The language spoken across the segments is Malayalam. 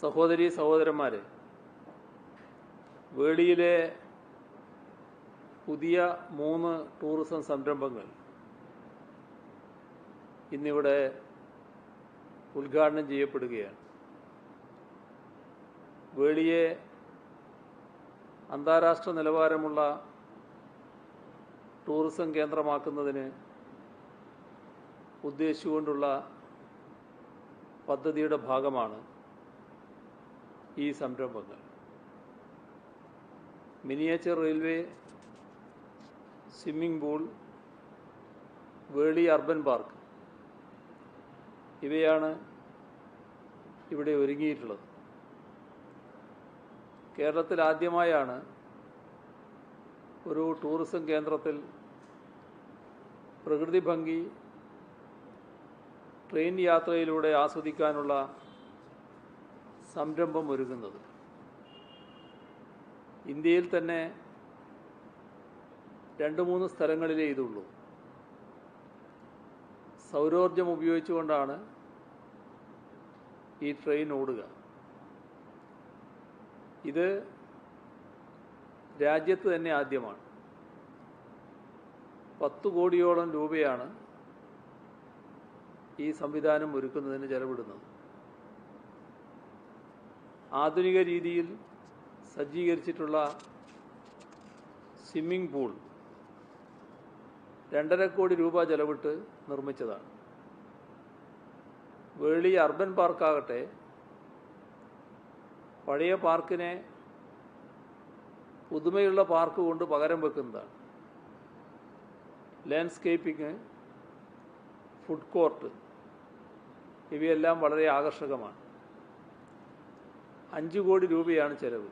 സഹോദരി സഹോദരന്മാരെ വേളിയിലെ പുതിയ മൂന്ന് ടൂറിസം സംരംഭങ്ങൾ ഇന്നിവിടെ ഉദ്ഘാടനം ചെയ്യപ്പെടുകയാണ്. വേളിയെ അന്താരാഷ്ട്ര നിലവാരമുള്ള ടൂറിസം കേന്ദ്രമാക്കുന്നതിന് ഉദ്ദേശിച്ചുകൊണ്ടുള്ള പദ്ധതിയുടെ ഭാഗമാണ് ഈ സംരംഭങ്ങൾ. Miniature railway swimming pool Veli urban park ഇവയാണ് ഇവിടെ ഒരുങ്ങിയിട്ടുള്ളത്. കേരളത്തിൽ ആദ്യമായാണ് ഒരു ടൂറിസം കേന്ദ്രത്തിൽ പ്രകൃതി ഭംഗി ട്രെയിൻ യാത്രയിലൂടെ ആസ്വദിക്കാനുള്ള സംരംഭം ഒരുങ്ങുന്നത്. ഇന്ത്യയിൽ തന്നെ രണ്ട് മൂന്ന് സ്ഥലങ്ങളിലേ ഇതുള്ളൂ. സൗരോർജം ഉപയോഗിച്ചുകൊണ്ടാണ് ഈ ട്രെയിൻ ഓടുക. ഇത് രാജ്യത്ത് തന്നെ ആദ്യമാണ്. പത്ത് കോടിയോളം രൂപയാണ് ഈ സംവിധാനം ഒരുക്കുന്നതിന് ചെലവിടുന്നത് ആധുനിക രീതിയിൽ സജ്ജീകരിച്ചിട്ടുള്ള സ്വിമ്മിംഗ് പൂൾ രണ്ടര കോടി രൂപ ചെലവിട്ട് നിർമ്മിച്ചതാണ്. വേളി അർബൻ പാർക്കാകട്ടെ പഴയ പാർക്കിനെ പുതുമയുള്ള പാർക്ക് കൊണ്ട് പകരം വെക്കുന്നതാണ്. ലാൻഡ്സ്കേപ്പിംഗ് ഫുഡ് കോർട്ട് ഇവയെല്ലാം വളരെ ആകർഷകമാണ്. അഞ്ച് കോടി രൂപയാണ് ചെലവ്.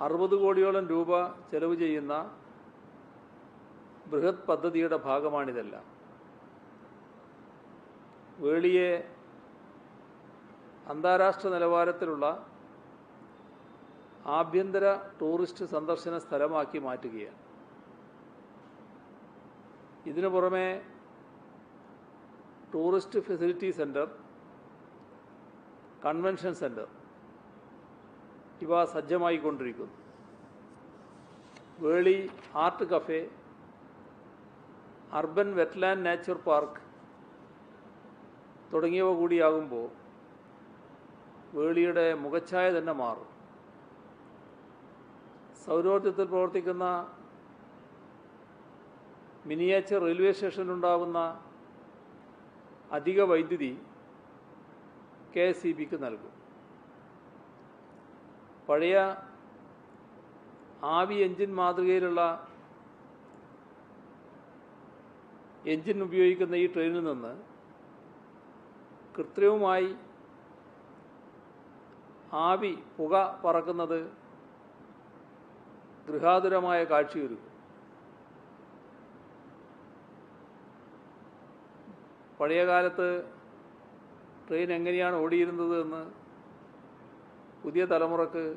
അറുപത് കോടിയോളം രൂപ ചെലവ് ചെയ്യുന്ന ബൃഹത് പദ്ധതിയുടെ ഭാഗമാണിതെല്ലാം. വേളിയെ അന്താരാഷ്ട്ര നിലവാരത്തിലുള്ള ആഭ്യന്തര ടൂറിസ്റ്റ് സന്ദർശന സ്ഥലമാക്കി മാറ്റുകയാണ്. ഇതിനു പുറമെ tourist facility centre convention centre ഇവ സജ്ജമായിക്കൊണ്ടിരിക്കുന്നു. Veli art cafe urban wetland nature park തുടങ്ങിയവ കൂടിയാകുമ്പോൾ വേളിയുടെ മുഖച്ഛായ തന്നെ മാറും. സൗരോർജത്തിൽ പ്രവർത്തിക്കുന്ന മിനിയേച്ചർ റെയിൽവേ സ്റ്റേഷനിലുണ്ടാകുന്ന അധിക വൈദ്യുതി കെ എസ് ഇ ബിക്ക് നൽകും. പഴയ ആവി എഞ്ചിൻ മാതൃകയിലുള്ള എഞ്ചിൻ ഉപയോഗിക്കുന്ന ഈ ട്രെയിനിൽ നിന്ന് കൃത്രിമമായി ആവി പുക പറക്കുന്നത് ഗൃഹാതുരമായ കാഴ്ചയൊരുക്കും. പഴയ കാലത്ത് ട്രെയിൻ എങ്ങനെയാണ് ഓടിയിരുന്നത് എന്ന് പുതിയ തലമുറയ്ക്ക്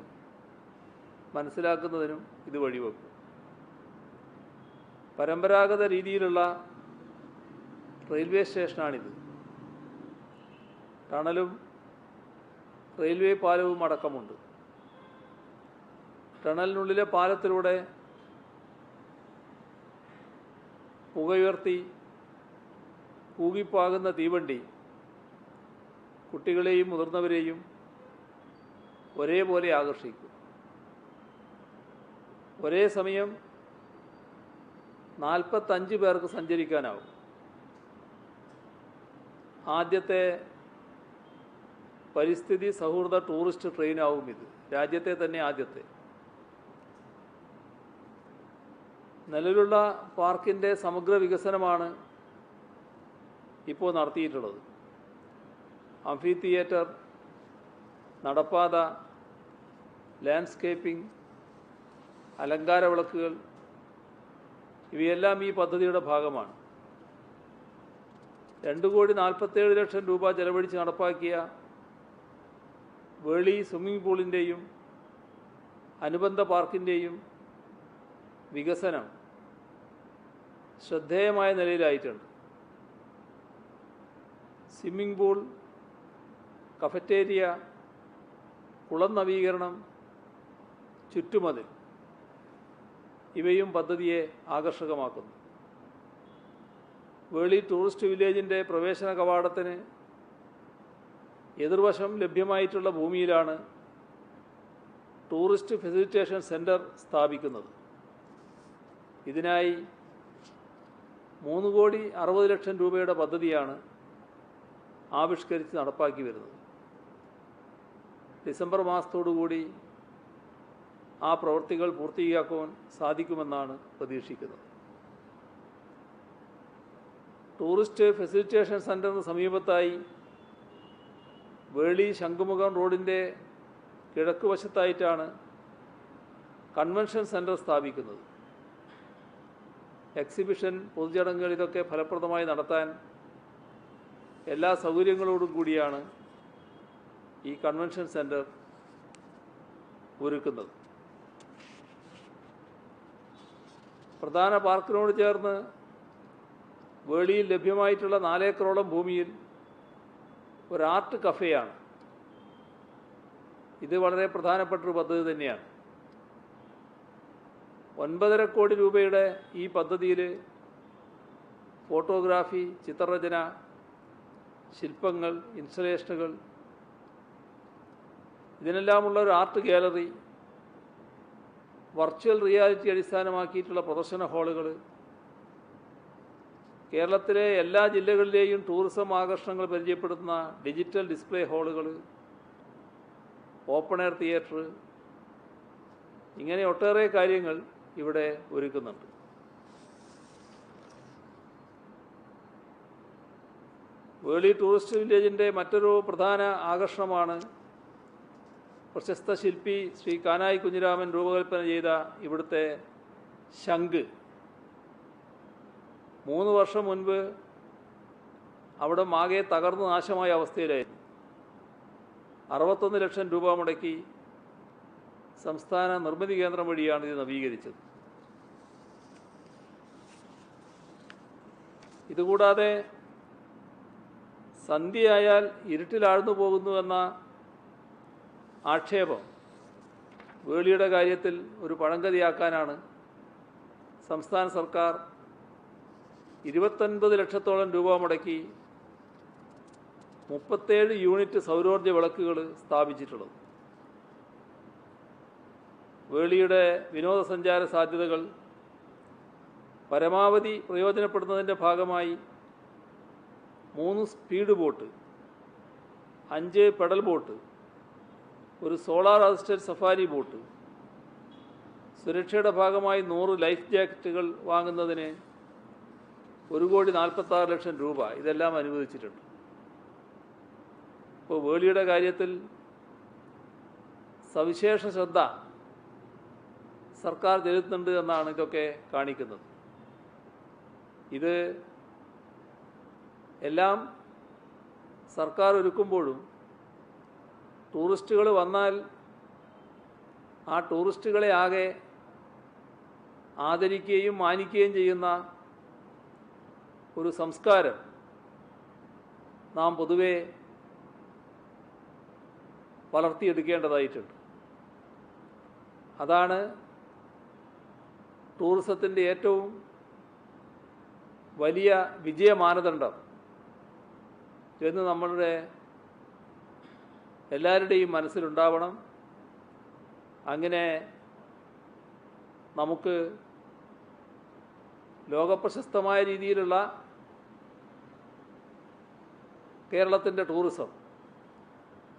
മനസ്സിലാക്കുന്നതിനും ഇത് വഴിവെക്കും. പരമ്പരാഗത രീതിയിലുള്ള റെയിൽവേ സ്റ്റേഷനാണിത്. ടണലും റെയിൽവേ പാലവും അടക്കമുണ്ട്. ടണലിനുള്ളിലെ പാലത്തിലൂടെ പുകയുയർത്തി കൂകിപ്പാകുന്ന തീവണ്ടി. കുട്ടികളെയും മുതിർന്നവരെയും ഒരേപോലെ ആകർഷിക്കും. ഒരേ സമയം നാൽപ്പത്തഞ്ച് പേർക്ക് സഞ്ചരിക്കാനാവും. ആദ്യത്തെ പരിസ്ഥിതി സൗഹൃദ ടൂറിസ്റ്റ് ട്രെയിനാവും ഇത്. രാജ്യത്തെ തന്നെ ആദ്യത്തെ. നിലവിലുള്ള പാർക്കിന്റെ സമഗ്ര വികസനമാണ് ഇപ്പോൾ നടത്തിയിട്ടുള്ളത്. അംഫി തിയേറ്റർ നടപ്പാത ലാൻഡ്സ്കേപ്പിംഗ് അലങ്കാര വിളക്കുകൾ ഇവയെല്ലാം ഈ പദ്ധതിയുടെ ഭാഗമാണ്. രണ്ട് കോടി നാൽപ്പത്തേഴ് ലക്ഷം രൂപ ചെലവഴിച്ച് നടപ്പാക്കിയ വേളി സ്വിമ്മിംഗ് പൂളിന്റെയും അനുബന്ധ പാർക്കിന്റെയും വികസനം ശ്രദ്ധേയമായ നിലയിലായിട്ടുണ്ട്. സ്വിമ്മിംഗ് പൂൾ കഫറ്റേരിയ കുളം നവീകരണം ചുറ്റുമതിൽ. ഇവയും പദ്ധതിയെ ആകർഷകമാക്കുന്നു. വേളി ടൂറിസ്റ്റ് വില്ലേജിന്റെ പ്രവേശന കവാടത്തിന് എതിർവശം ലഭ്യമായിട്ടുള്ള ഭൂമിയിലാണ് ടൂറിസ്റ്റ് ഫെസിലിറ്റേഷൻ സെന്റർ സ്ഥാപിക്കുന്നത്. ഇതിനായി മൂന്ന് കോടി അറുപത് ലക്ഷം രൂപയുടെ പദ്ധതിയാണ് ആവിഷ്കരിച്ച് നടപ്പാക്കി വരുന്നത്. ഡിസംബർ മാസത്തോടുകൂടി ആ പ്രവൃത്തികൾ പൂർത്തിയാക്കുവാൻ സാധിക്കുമെന്നാണ് പ്രതീക്ഷിക്കുന്നത്. ടൂറിസ്റ്റ് ഫെസിലിറ്റേഷൻ സെന്ററിന് സമീപത്തായി വേളി ശംഖുമുഖം റോഡിന്റെ കിഴക്ക് വശത്തായിട്ടാണ് കൺവെൻഷൻ സെന്റർ സ്ഥാപിക്കുന്നത്. എക്സിബിഷൻ പൊതുചടങ്ങുകൾ ഇതൊക്കെ ഫലപ്രദമായി നടത്താൻ എല്ലാ സൗകര്യങ്ങളോടും കൂടിയാണ് ഈ കൺവെൻഷൻ സെന്റർ ഒരുക്കുന്നത്. പ്രധാന പാർക്കിനോട് ചേർന്ന് വേളിയിൽ ലഭ്യമായിട്ടുള്ള നാലേക്കറോളം ഭൂമിയിൽ ഒരു ആർട്ട് കഫേയാണ്. ഇത് വളരെ പ്രധാനപ്പെട്ട ഒരു പദ്ധതി തന്നെയാണ്. ഒൻപതര കോടി രൂപയുടെ ഈ പദ്ധതിയിൽ ഫോട്ടോഗ്രാഫി ചിത്രരചന ശില്പങ്ങൾ ഇൻസ്റ്റലേഷനുകൾ. ഇതിനെല്ലാമുള്ള ഒരു ആർട്ട് ഗാലറി വർച്വൽ റിയാലിറ്റി അടിസ്ഥാനമാക്കിയിട്ടുള്ള പ്രദർശന ഹാളുകൾ. കേരളത്തിലെ എല്ലാ ജില്ലകളിലെയും ടൂറിസം ആകർഷണങ്ങൾ പരിചയപ്പെടുത്തുന്ന ഡിജിറ്റൽ ഡിസ്പ്ലേ ഹാളുകൾ ഓപ്പൺ എയർ തിയേറ്റർ ഇങ്ങനെ ഒട്ടേറെ കാര്യങ്ങൾ ഇവിടെ ഒരുക്കുന്നുണ്ട്. വേളി ടൂറിസ്റ്റ് വില്ലേജിന്റെ മറ്റൊരു പ്രധാന ആകർഷണമാണ് പ്രശസ്ത ശില്പി ശ്രീ കാനായി കുഞ്ഞിരാമൻ രൂപകൽപ്പന ചെയ്ത ഇവിടുത്തെ ശംഖ്. മൂന്ന് വർഷം മുൻപ് അവിടെ ആകെ തകർന്നു നാശമായ അവസ്ഥയിലായിരുന്നു. അറുപത്തൊന്ന് ലക്ഷം രൂപ മുടക്കി സംസ്ഥാന നിർമ്മിതി കേന്ദ്രം വഴിയാണ് ഇത് നവീകരിച്ചത്. ഇതുകൂടാതെ സന്ധ്യയായാൽ ഇരുട്ടിലാഴ്ന്നു പോകുന്നുവെന്ന ആക്ഷേപം വേളിയുടെ കാര്യത്തിൽ ഒരു പഴങ്കതിയാക്കാനാണ് സംസ്ഥാന സർക്കാർ ഇരുപത്തൊൻപത് ലക്ഷത്തോളം രൂപ മുടക്കി മുപ്പത്തേഴ് യൂണിറ്റ് സൗരോർജ വിളക്കുകൾ സ്ഥാപിച്ചിട്ടുള്ളത്. വേളിയുടെ വിനോദസഞ്ചാര സാധ്യതകൾ പരമാവധി പ്രയോജനപ്പെടുന്നതിന്റെ ഭാഗമായി മൂന്ന് സ്പീഡ് ബോട്ട് അഞ്ച് പെഡൽ ബോട്ട് ഒരു സോളാർ അസിസ്റ്റഡ് സഫാരി ബോട്ട് സുരക്ഷയുടെ ഭാഗമായി നൂറ് ലൈഫ് ജാക്കറ്റുകൾ വാങ്ങുന്നതിന് ഒരു കോടി നാൽപ്പത്താറ് ലക്ഷം രൂപ. ഇതെല്ലാം അനുവദിച്ചിട്ടുണ്ട്. ഇപ്പോൾ വേളിയുടെ കാര്യത്തിൽ സവിശേഷ ശ്രദ്ധ സർക്കാർ ചെലുത്തുന്നുണ്ട് എന്നാണ് ഇതൊക്കെ കാണിക്കുന്നത്. ഇത് എല്ലാം സർക്കാർ ഒരുക്കുമ്പോഴും ടൂറിസ്റ്റുകൾ വന്നാൽ ആ ടൂറിസ്റ്റുകളെ ആകെ ആദരിക്കുകയും മാനിക്കുകയും ചെയ്യുന്ന ഒരു സംസ്കാരം നാം പൊതുവെ വളർത്തിയെടുക്കേണ്ടതായിട്ടുണ്ട്. അതാണ് ടൂറിസത്തിന്റെ ഏറ്റവും വലിയ വിജയ മാനദണ്ഡം എന്ന് നമ്മളുടെ എല്ലാവരുടെയും മനസ്സിലുണ്ടാവണം. അങ്ങനെ നമുക്ക് ലോകപ്രശസ്തമായ രീതിയിലുള്ള കേരളത്തിന്റെ ടൂറിസം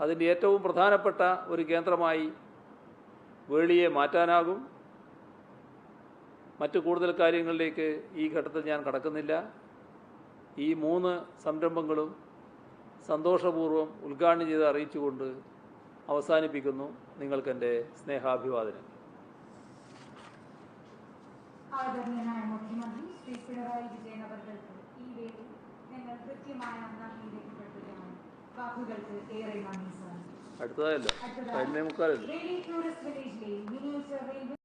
അതിന്റെ ഏറ്റവും പ്രധാനപ്പെട്ട ഒരു കേന്ദ്രമായി വേളിയെ മാറ്റാനാകും. മറ്റു കൂടുതൽ കാര്യങ്ങളിലേക്ക് ഈ ഘട്ടത്തിൽ ഞാൻ കടക്കുന്നില്ല. ഈ മൂന്ന് സംരംഭങ്ങളും സന്തോഷപൂർവം ഉദ്ഘാടനം ചെയ്ത് അറിയിച്ചുകൊണ്ട് അവസാനിപ്പിക്കുന്നു നിങ്ങൾക്കെന്റെ സ്നേഹാഭിവാദനം. ആദരണീയനായ മുഖ്യമന്ത്രി ശ്രീ പിണറായി വിജയൻ അവർക്ക് ഈ വേദി ഞങ്ങൾ കൃത്യമായ നന്ദി രേഖപ്പെടുത്തുകയാണ് വാക്കുകൾക്ക് ഏറെ നന്ദി സാർ. വില്ലേജിലെ മിനിയേച്ചർ റെയിൽവേ